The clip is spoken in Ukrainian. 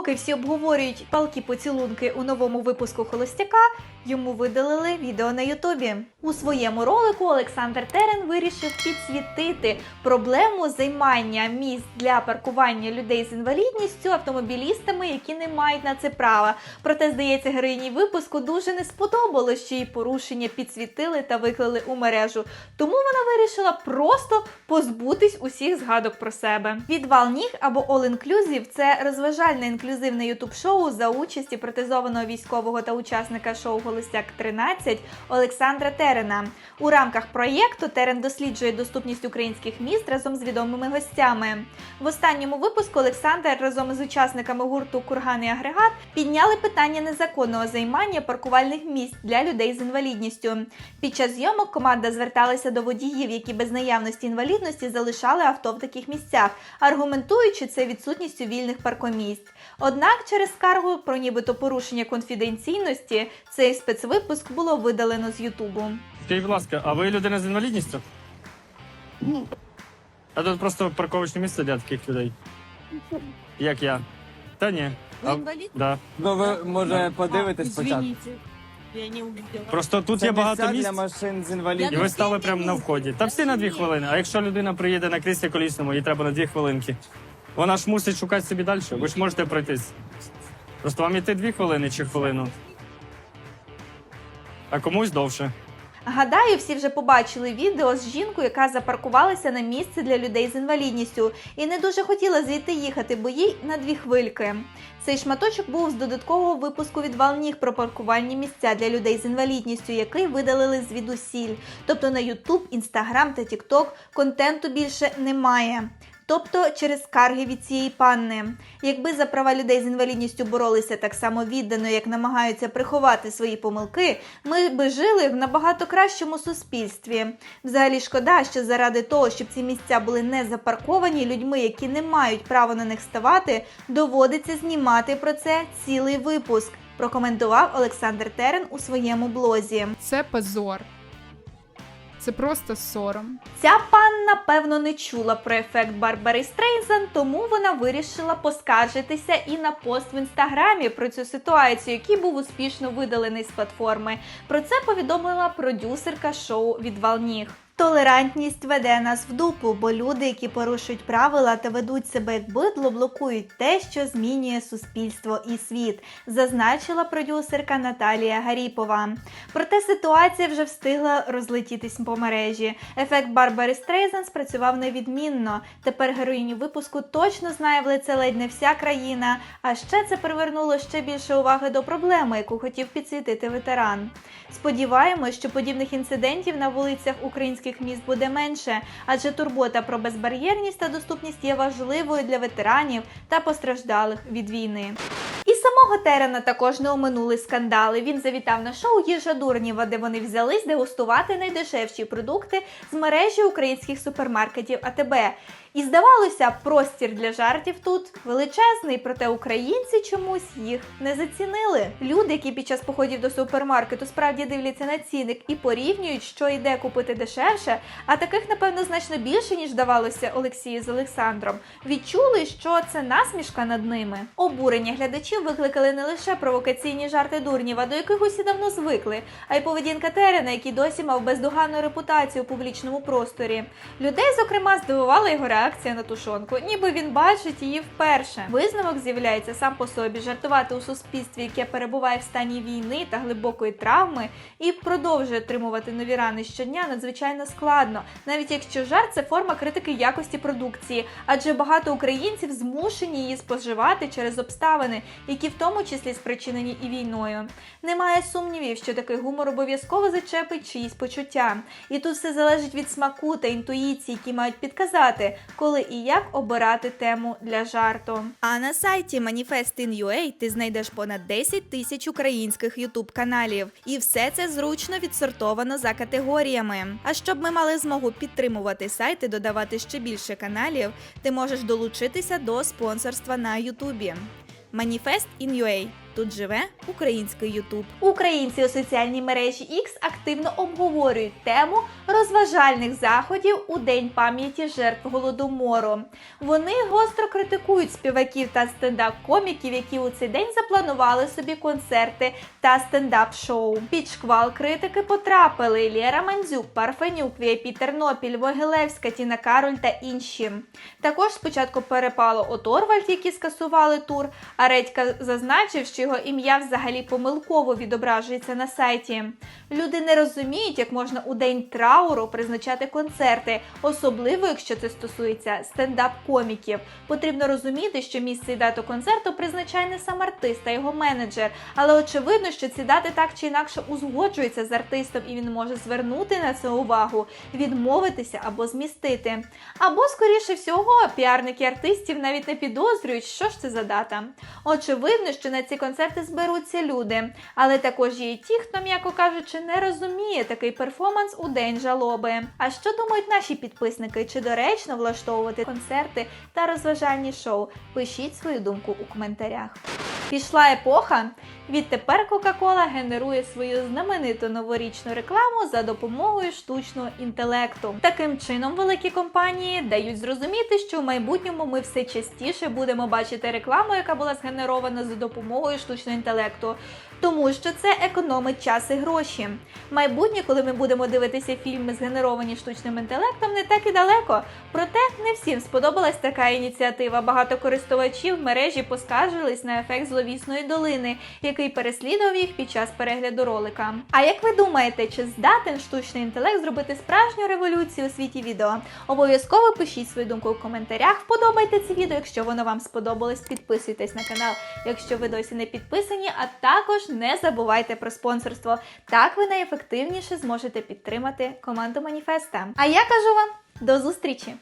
Поки всі обговорюють палки поцілунки у новому випуску Холостяка, йому видалили відео на Ютубі. У своєму ролику Олександр Терен вирішив підсвітити проблему займання місць для паркування людей з інвалідністю автомобілістами, які не мають на це права. Проте, здається, героїні випуску дуже не сподобалось, що її порушення підсвітили та виклали у мережу. Тому вона вирішила просто позбутись усіх згадок про себе. Відвал ніг або All Inclusive – це розважальне інклюзивне ютуб-шоу за участі протезованого військового та учасника шоу Голосяк 13 Олександра Терена. У рамках проєкту Терен досліджує доступність українських міст разом з відомими гостями. В останньому випуску Олександр разом з учасниками гурту Курган і Агрегат підняли питання незаконного займання паркувальних місць для людей з інвалідністю. Під час зйомок команда зверталася до водіїв, які без наявності інвалідності залишали авто в таких місцях, аргументуючи це відсутністю вільних паркомісць. Однак через скаргу про нібито порушення конфіденційності цей спецвипуск було видалено з Ютубу. Скажіть, будь ласка, а ви людина з інвалідністю? Ні. А тут просто парковочне місце для таких людей. Як я. Та ні. Ви А, інвалід? да. Ну ви може подивитесь спочатку. Извините. Я не увидела. Просто тут Це є багато місць, для машин з і інвалідністю. ви стали прямо на вході. Та всі на дві хвилини. А якщо людина приїде на кріслі колісному, їй треба на дві хвилинки. Вона ж мусить шукати собі далі. Ви ж можете пройтись. Просто вам іти дві хвилини чи хвилину. А комусь довше. Гадаю, всі вже побачили відео з жінкою, яка запаркувалася на місце для людей з інвалідністю і не дуже хотіла звідти їхати, бо їй на дві хвильки. Цей шматочок був з додаткового випуску від Валніх про паркувальні місця для людей з інвалідністю, який видалили звідусіль. Тобто на YouTube, Instagram та TikTok контенту більше немає. Тобто через скарги від цієї панни. Якби за права людей з інвалідністю боролися так само віддано, як намагаються приховати свої помилки, ми би жили в набагато кращому суспільстві. Взагалі шкода, що заради того, щоб ці місця були не запарковані людьми, які не мають права на них ставати, доводиться знімати про це цілий випуск. Прокоментував Олександр Терен у своєму блозі. Це позор. Це просто сором. Ця панна, певно, не чула про ефект Барбари Стрейзен, тому вона вирішила поскаржитися і на пост в інстаграмі про цю ситуацію, який був успішно видалений з платформи. Про це повідомила продюсерка шоу від ніг. Толерантність веде нас в дупу, бо люди, які порушують правила та ведуть себе як бидло, блокують те, що змінює суспільство і світ, зазначила продюсерка Наталія Гаріпова. Проте ситуація вже встигла розлетітись по мережі. Ефект Барбари Стрейзен спрацював невідмінно. Тепер героїню випуску точно знає в лице ледь не вся країна. А ще це привернуло ще більше уваги до проблеми, яку хотів підсвітити ветеран. Сподіваємось, що подібних інцидентів на вулицях українських міст буде менше, адже турбота про безбар'єрність та доступність є важливою для ветеранів та постраждалих від війни. Самого Терена також не оминули скандали. Він завітав на шоу Їжа Дурнєва, де вони взялись дегустувати найдешевші продукти з мережі українських супермаркетів АТБ. І здавалося, простір для жартів тут величезний, проте українці чомусь їх не зацінили. Люди, які під час походів до супермаркету справді дивляться на цінник і порівнюють, що йде купити дешевше, а таких, напевно, значно більше, ніж давалося Олексію з Олександром, відчули, що це насмішка над ними. Обурення глядачів викликали не лише провокаційні жарти Дурнєва, до яких усі давно звикли, а й поведінка Терена, який досі мав бездоганну репутацію у публічному просторі. Людей, зокрема, здивувала його реакція на тушонку, ніби він бачить її вперше. Висновок з'являється сам по собі жартувати у суспільстві, яке перебуває в стані війни та глибокої травми, і продовжує отримувати нові рани щодня надзвичайно складно, навіть якщо жарт це форма критики якості продукції, адже багато українців змушені її споживати через обставини, які в тому числі спричинені і війною. Немає сумнівів, що такий гумор обов'язково зачепить чиїсь почуття. І тут все залежить від смаку та інтуїції, які мають підказати, коли і як обирати тему для жарту. А на сайті Manifestin.ua ти знайдеш понад 10 тисяч українських ютуб каналів, і все це зручно відсортовано за категоріями. А щоб ми мали змогу підтримувати сайт і додавати ще більше каналів, ти можеш долучитися до спонсорства на Ютубі. Manifest in UA Тут живе український Ютуб. Українці у соціальній мережі X активно обговорюють тему розважальних заходів у День пам'яті жертв голодомору. Вони гостро критикують співаків та стендап-коміків, які у цей день запланували собі концерти та стендап-шоу. Під шквал критики потрапили Лєра Мандзюк, Парфенюк, VIP Тернопіль, Вогилевська, Тіна Кароль та інші. Також спочатку перепало Оторвальд, які скасували тур. А Редька зазначив, що його ім'я взагалі помилково відображується на сайті. Люди не розуміють, як можна у день трауру призначати концерти, особливо якщо це стосується стендап-коміків. Потрібно розуміти, що місце і дату концерту призначає не сам артист, а його менеджер. Але очевидно, що ці дати так чи інакше узгоджуються з артистом, і він може звернути на це увагу, відмовитися або змістити. Або, скоріше всього, піарники артистів навіть не підозрюють, що ж це за дата. Очевидно, що на ці концерти зберуться люди, але також є і ті, хто, м'яко кажучи, не розуміє такий перформанс у день жалоби. А що думають наші підписники? Чи доречно влаштовувати концерти та розважальні шоу? Пишіть свою думку у коментарях. Пішла епоха. Відтепер Coca-Cola генерує свою знамениту новорічну рекламу за допомогою штучного інтелекту. Таким чином, великі компанії дають зрозуміти, що в майбутньому ми все частіше будемо бачити рекламу, яка була згенерована за допомогою штучного інтелекту. Тому що це економить час і гроші. Майбутнє, коли ми будемо дивитися фільми, згенеровані штучним інтелектом, не так і далеко. Проте не всім сподобалась така ініціатива. Багато користувачів в мережі поскаржились на ефект зловісної долини, який переслідував їх під час перегляду ролика. А як ви думаєте, чи здатен штучний інтелект зробити справжню революцію у світі відео? Обов'язково пишіть свою думку у коментарях. Вподобайте це відео, якщо воно вам сподобалось. Підписуйтесь на канал, якщо ви досі не підписані, а також не забувайте про спонсорство. Так ви найефективніше зможете підтримати команду Маніфеста. А я кажу вам до зустрічі!